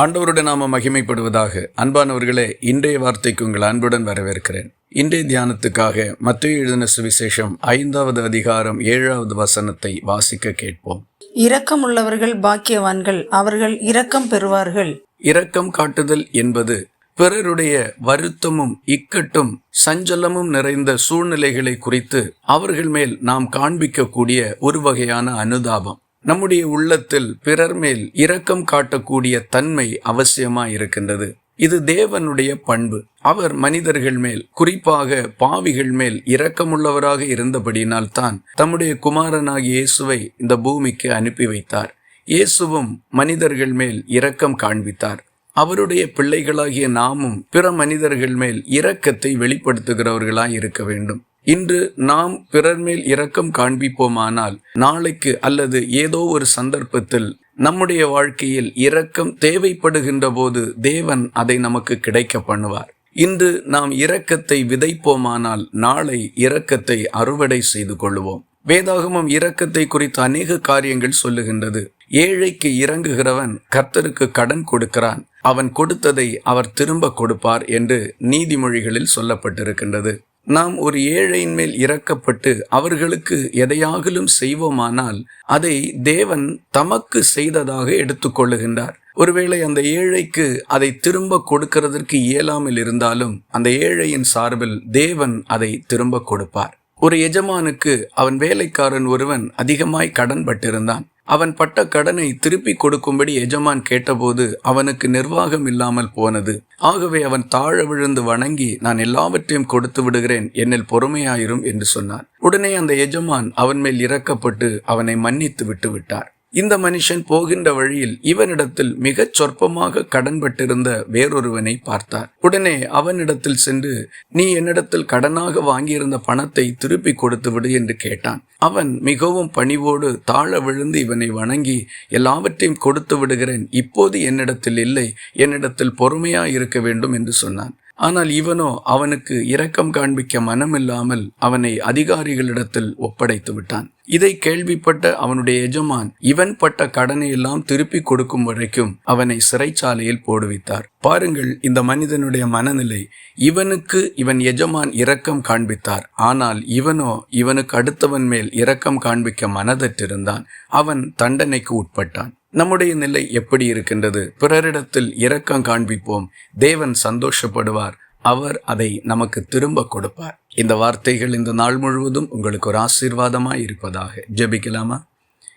ஆண்டவருடைய நாம மகிமைப்படுவதாக அன்பானவர்களே இன்றைய வார்த்தைக்கு உங்கள் அன்புடன் வரவேற்கிறேன். இன்றைய தியானத்துக்காக மத்திய எழுதின சுவிசேஷம் ஐந்தாவது அதிகாரம் ஏழாவது வசனத்தை வாசிக்க கேட்போம். இரக்கம் உள்ளவர்கள் பாக்கியவான்கள் அவர்கள் இரக்கம் பெறுவார்கள். இரக்கம் காட்டுதல் என்பது பிறருடைய வருத்தமும் இக்கட்டும் சஞ்சலமும் நிறைந்த சூழ்நிலைகளை குறித்து அவர்கள் மேல் நாம் காண்பிக்கக்கூடிய ஒரு வகையான அனுதாபம். நம்முடைய உள்ளத்தில் பிறர் மேல் இரக்கம் காட்டக்கூடிய தன்மை அவசியமா இருக்கின்றது இது தேவனுடைய பண்பு. அவர் மனிதர்கள் மேல் குறிப்பாக பாவிகள் மேல் இரக்கமுள்ளவராக இருந்தபடியினால் தான் தம்முடைய குமாரனாகிய இயேசுவை இந்த பூமிக்கு அனுப்பி வைத்தார். இயேசுவும் மனிதர்கள் மேல் இரக்கம் காண்பித்தார். அவருடைய பிள்ளைகளாகிய நாமும் பிற மனிதர்கள் மேல் இரக்கத்தை வெளிப்படுத்துகிறவர்களாய் இருக்க வேண்டும். இன்று நாம் பிறர் மேல் இரக்கம் காண்பிப்போமானால் நாளைக்கு அல்லது ஏதோ ஒரு சந்தர்ப்பத்தில் நம்முடைய வாழ்க்கையில் இரக்கம் தேவைப்படுகின்ற போது தேவன் அதை நமக்கு கிடைக்க பண்ணுவார். இன்று நாம் இரக்கத்தை விதைப்போமானால் நாளை இரக்கத்தை அறுவடை செய்து கொள்வோம். வேதாகமம் இரக்கத்தை குறித்த அநேக காரியங்கள் சொல்லுகின்றது. ஏழைக்கு இறங்குகிறவன் கர்த்தருக்கு கடன் கொடுக்கிறான். அவன் கொடுத்ததை அவர் திரும்ப கொடுப்பார் என்று நீதிமொழிகளில் சொல்லப்பட்டிருக்கின்றது. நாம் ஒரு ஏழையின் மேல் இறக்கப்பட்டு அவர்களுக்கு எதையாகலும் செய்வோமானால் அதை தேவன் தமக்கு செய்ததாக எடுத்துக்கொள்ளுகின்றார் ஒருவேளை அந்த ஏழைக்கு அதை திரும்ப கொடுக்கிறதற்கு இயலாமல் இருந்தாலும் அந்த ஏழையின் சார்பில் தேவன் அதை திரும்ப கொடுப்பார். ஒரு எஜமானுக்கு அவன் வேலைக்காரன் ஒருவன் அதிகமாய் கடன் பட்டிருந்தான் அவன் பட்ட கடனை திருப்பி கொடுக்கும்படி எஜமான் கேட்டபோது அவனுக்கு நிர்வாகம் இல்லாமல் போனது. ஆகவே அவன் தாழ விழுந்து வணங்கி நான் எல்லாவற்றையும் கொடுத்து விடுகிறேன் என்னில் பொறுமையாயிரும் என்று சொன்னான். உடனே அந்த எஜமான் அவன் மேல் இறக்கப்பட்டு அவனை மன்னித்து விட்டு விட்டார். இந்த மனுஷன் போகின்ற வழியில் இவனிடத்தில் மிகச் சொற்பமாக கடன்பட்டிருந்த வேறொருவனை பார்த்தார். உடனே அவனிடத்தில் சென்று நீ என்னிடத்தில் கடனாக வாங்கியிருந்த பணத்தை திருப்பி கொடுத்து விடு என்று கேட்டான். அவன் மிகவும் பணிவோடு தாழ விழுந்து இவனை வணங்கி எல்லாவற்றையும் கொடுத்து விடுகிறேன். இப்போது என்னிடத்தில் இல்லை. என்னிடத்தில் பொறுமையா இருக்க வேண்டும் என்று சொன்னான். ஆனால் இவனோ அவனுக்கு இரக்கம் காண்பிக்க மனமில்லாமல் அவனை அதிகாரிகளிடத்தில் ஒப்படைத்து விட்டான். இதை கேள்விப்பட்ட அவனுடைய எஜமான் இவன் பட்ட கடனை எல்லாம் திருப்பி கொடுக்கும் வரைக்கும் அவனை சிறைச்சாலையில் போடுவித்தார் பாருங்கள் இந்த மனிதனுடைய மனநிலை. இவனுக்கு இவன் எஜமான் இரக்கம் காண்பித்தார். ஆனால் இவனோ இவனுக்கு அடுத்தவன் மேல் இரக்கம் காண்பிக்க மனதற்றிருந்தான். அவன் தண்டனைக்கு உட்பட்டான். நம்முடைய நிலை எப்படி இருக்கின்றது? பிறரிடத்தில் இரக்கம் காண்பிப்போம். தேவன் சந்தோஷப்படுவார். அவர் அதை நமக்கு திரும்ப கொடுப்பார். இந்த வார்த்தைகள் இந்த நாள் முழுவதும் உங்களுக்கு ஒரு ஆசீர்வாதமாக இருப்பதாக. ஜெபிக்கலாமா?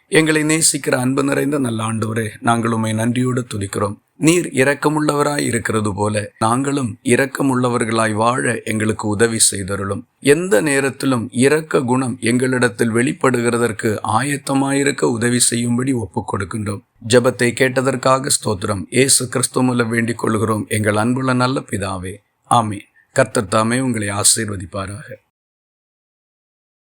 எங்களை நேசிக்கிற அன்பு நிறைந்த நல்ல ஆண்டவரே நாங்கள் உண்மை நன்றியோடு துதிக்கிறோம். நீர் இரக்கமுள்ளவராய் இருக்கிறது போல நாங்களும் இரக்கமுள்ளவர்களாய் வாழ எங்களுக்கு உதவி செய்தருளும். எந்த நேரத்திலும் இரக்க குணம் எங்களிடத்தில் வெளிப்படுகிறதற்கு ஆயத்தமாயிருக்க உதவி செய்யும்படி ஒப்புக் கொடுக்கின்றோம். ஜபத்தை கேட்டதற்காக ஸ்தோத்திரம். ஏசு கிறிஸ்துவ மூலம் வேண்டிக் கொள்கிறோம். எங்கள் அன்புள்ள நல்ல பிதாவே. ஆமே கர்த்தர் தாமே உங்களை ஆசீர்வதிப்பாராக.